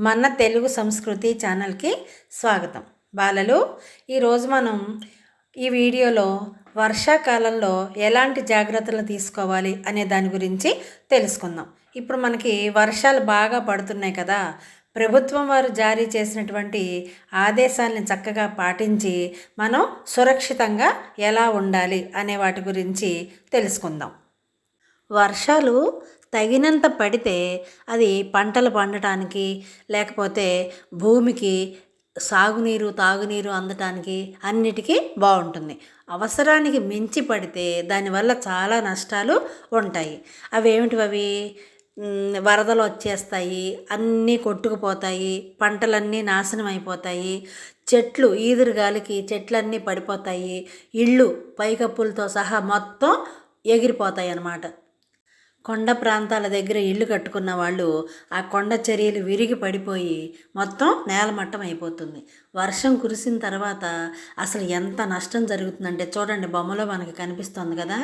మన తెలుగు సంస్కృతి ఛానల్కి స్వాగతం. బాలలు ఈరోజు మనం ఈ వీడియోలో వర్షాకాలంలో ఎలాంటి జాగ్రత్తలు తీసుకోవాలి అనే దాని గురించి తెలుసుకుందాం. ఇప్పుడు మనకి వర్షాలు బాగా పడుతున్నాయి కదా. ప్రభుత్వం వారు జారీ చేసినటువంటి ఆదేశాలను చక్కగా పాటించి మనం సురక్షితంగా ఎలా ఉండాలి అనే వాటి గురించి తెలుసుకుందాం. వర్షాలు తగినంత పడితే అది పంటలు పండటానికి లేకపోతే భూమికి సాగునీరు తాగునీరు అందటానికి అన్నిటికీ బాగుంటుంది. అవసరానికి మించి పడితే దానివల్ల చాలా నష్టాలు ఉంటాయి. అవేమిటివి అవి? వరదలు వచ్చేస్తాయి అన్నీ కొట్టుకుపోతాయి పంటలన్నీ నాశనం అయిపోతాయి చెట్లు ఈదురు గాలికి చెట్లన్నీ పడిపోతాయి ఇళ్ళు పైకప్పులతో సహా మొత్తం ఎగిరిపోతాయి అన్నమాట. కొండ ప్రాంతాల దగ్గర ఇల్లు కట్టుకున్న వాళ్ళు ఆ కొండ చర్యలు విరిగి పడిపోయి మొత్తం నేలమట్టం అయిపోతుంది. వర్షం కురిసిన తర్వాత అసలు ఎంత నష్టం జరుగుతుందంటే చూడండి బొమ్మలో మనకి కనిపిస్తుంది కదా.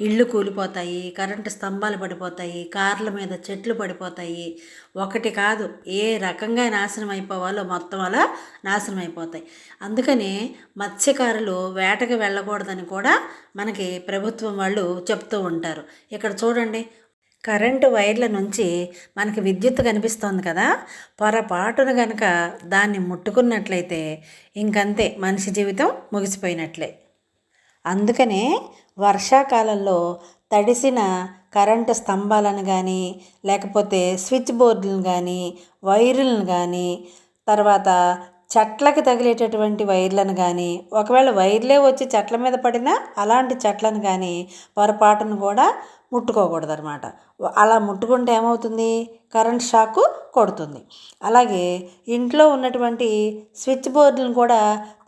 ఇళ్ళు కూలిపోతాయి కరెంటు స్తంభాలు పడిపోతాయి కార్ల మీద చెట్లు పడిపోతాయి. ఒకటి కాదు ఏ రకంగా నాశనం అయిపోవాలో మొత్తం అలా నాశనం అయిపోతాయి. అందుకని మత్స్యకారులు వేటకు వెళ్ళకూడదని కూడా మనకి ప్రభుత్వం వాళ్ళు చెప్తూ ఉంటారు. ఇక్కడ చూడండి కరెంటు వైర్ల నుంచి మనకి విద్యుత్ కనిపిస్తోంది కదా. పొరపాటున గనక దాన్ని ముట్టుకున్నట్లయితే ఇంకంతే మనిషి జీవితం ముగిసిపోయినట్లే. అందుకనే వర్షాకాలంలో తడిసిన కరెంటు స్తంభాలను కానీ లేకపోతే స్విచ్ బోర్డులను కానీ వైర్లను కానీ తర్వాత చెట్లకు తగిలేటటువంటి వైర్లను కానీ ఒకవేళ వైర్లే వచ్చి చెట్ల మీద పడినా అలాంటి చెట్లను కానీ పొరపాటును కూడా ముట్టుకోకూడదు అనమాట అలా ముట్టుకుంటే ఏమవుతుంది? కరెంట్ షాక్ కొడుతుంది. అలాగే ఇంట్లో ఉన్నటువంటి స్విచ్ బోర్డులను కూడా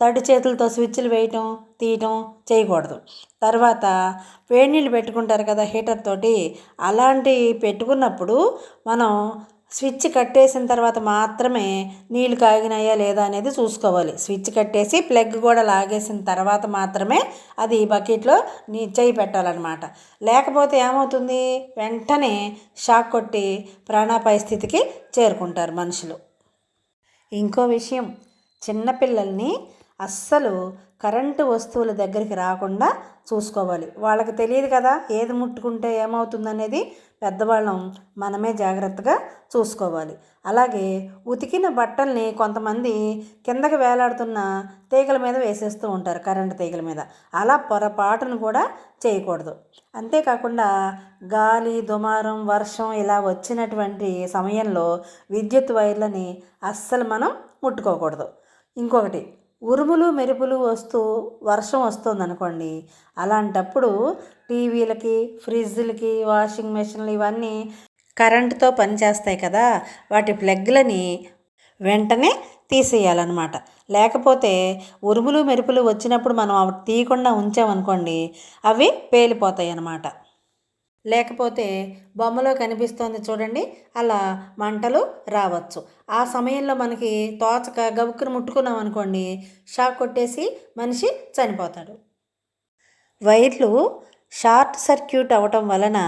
తడి చేతులతో స్విచ్లు వేయటం తీయటం చేయకూడదు. తర్వాత వేడి నీళ్ళు పెట్టుకుంటారు కదా హీటర్ తోటి అలాంటి పెట్టుకున్నప్పుడు మనం స్విచ్ కట్టేసిన తర్వాత మాత్రమే నీళ్ళు కాగినాయా లేదా అనేది చూసుకోవాలి. స్విచ్ కట్టేసి ప్లగ్ కూడా లాగేసిన తర్వాత మాత్రమే అది బకెట్లో నీ చేయి పెట్టాలన్నమాట. లేకపోతే ఏమవుతుంది? వెంటనే షాక్ కొట్టి ప్రాణాపాయ స్థితికి చేరుకుంటారు మనుషులు. ఇంకో విషయం చిన్నపిల్లల్ని అస్సలు కరెంటు వస్తువుల దగ్గరికి రాకుండా చూసుకోవాలి. వాళ్ళకి తెలియదు కదా ఏది ముట్టుకుంటే ఏమవుతుందనేది పెద్దవాళ్ళం మనమే జాగ్రత్తగా చూసుకోవాలి. అలాగే ఉతికిన బట్టల్ని కొంతమంది కిందకి వేలాడుతున్న తీగల మీద వేసేస్తూ ఉంటారు కరెంటు తీగల మీద. అలా పొరపాటును కూడా చేయకూడదు. అంతేకాకుండా గాలి దుమారం వర్షం ఇలా వచ్చినటువంటి సమయంలో విద్యుత్ వైర్లని అస్సలు మనం ముట్టుకోకూడదు. ఇంకొకటి ఉరుములు మెరుపులు వస్తూ వర్షం వస్తుంది అనుకోండి అలాంటప్పుడు టీవీలకి ఫ్రిడ్జ్లకి వాషింగ్ మెషిన్లు ఇవన్నీ కరెంటుతో పనిచేస్తాయి కదా వాటి ప్లగ్లని వెంటనే తీసేయాలన్నమాట. లేకపోతే ఉరుములు మెరుపులు వచ్చినప్పుడు మనం అవి తీయకుండా ఉంచామనుకోండి అవి పేలిపోతాయి అన్నమాట లేకపోతే బొమ్మలో కనిపిస్తోంది చూడండి అలా మంటలు రావచ్చు. ఆ సమయంలో మనకి తోచక గబుక్కును ముట్టుకున్నాం అనుకోండి షాక్ కొట్టేసి మనిషి చనిపోతాడు. వైర్లు షార్ట్ సర్క్యూట్ అవ్వటం వలన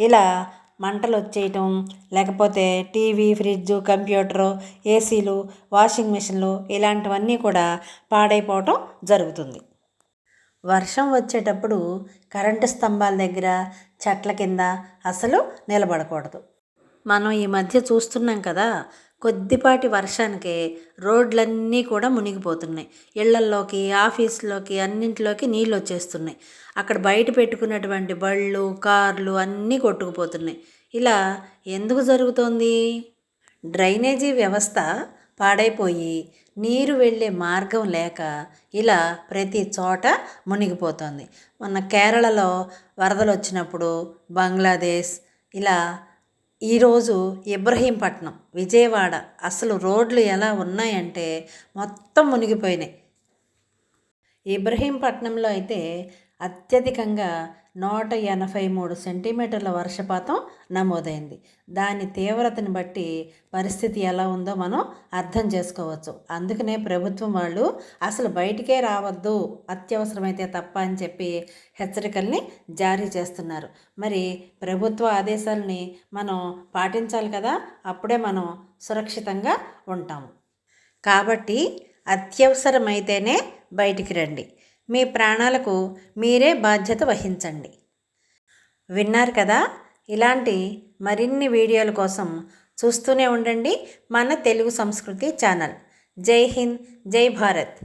ఇలా మంటలు వచ్చేయటం లేకపోతే టీవీ ఫ్రిడ్జ్ కంప్యూటరు ఏసీలు వాషింగ్ మిషన్లు ఇలాంటివన్నీ కూడా పాడైపోవటం జరుగుతుంది. వర్షం వచ్చేటప్పుడు కరెంటు స్తంభాల దగ్గర చెట్ల కింద అసలు నిలబడకూడదు. మనం ఈ మధ్య చూస్తున్నాం కదా కొద్దిపాటి వర్షానికి రోడ్లన్నీ కూడా మునిగిపోతున్నాయి. ఇళ్ళల్లోకి ఆఫీసులోకి అన్నింటిలోకి నీళ్ళు వచ్చేస్తున్నాయి. అక్కడ బయట పెట్టుకున్నటువంటి బళ్ళు కార్లు అన్నీ కొట్టుకుపోతున్నాయి. ఇలా ఎందుకు జరుగుతోంది? డ్రైనేజీ వ్యవస్థ పాడైపోయి నీరు వెళ్ళే మార్గం లేక ఇలా ప్రతి చోట మునిగిపోతుంది. మన కేరళలో వరదలు వచ్చినప్పుడు బంగ్లాదేశ్ ఇలా ఈరోజు ఇబ్రహీంపట్నం విజయవాడ అసలు రోడ్లు ఎలా ఉన్నాయంటే మొత్తం మునిగిపోయినాయి. ఇబ్రహీంపట్నంలో అయితే అత్యధికంగా నూట ఎనభై మూడు సెంటీమీటర్ల వర్షపాతం నమోదైంది. దాని తీవ్రతని బట్టి పరిస్థితి ఎలా ఉందో మనం అర్థం చేసుకోవచ్చు. అందుకనే ప్రభుత్వం వాళ్ళు అసలు బయటికే రావద్దు అత్యవసరమైతే తప్ప అని చెప్పి హెచ్చరికల్ని జారీ చేస్తున్నారు. మరి ప్రభుత్వ ఆదేశాలని మనం పాటించాలి కదా అప్పుడే మనం సురక్షితంగా ఉంటాము. కాబట్టి అత్యవసరమైతేనే బయటికి రండి. మీ ప్రాణాలకు మీరే బాధ్యత వహించండి. విన్నారు కదా? ఇలాంటి మరిన్ని వీడియోల కోసం చూస్తూనే ఉండండి మన తెలుగు సంస్కృతి ఛానల్. జై హింద్ జై భారత్.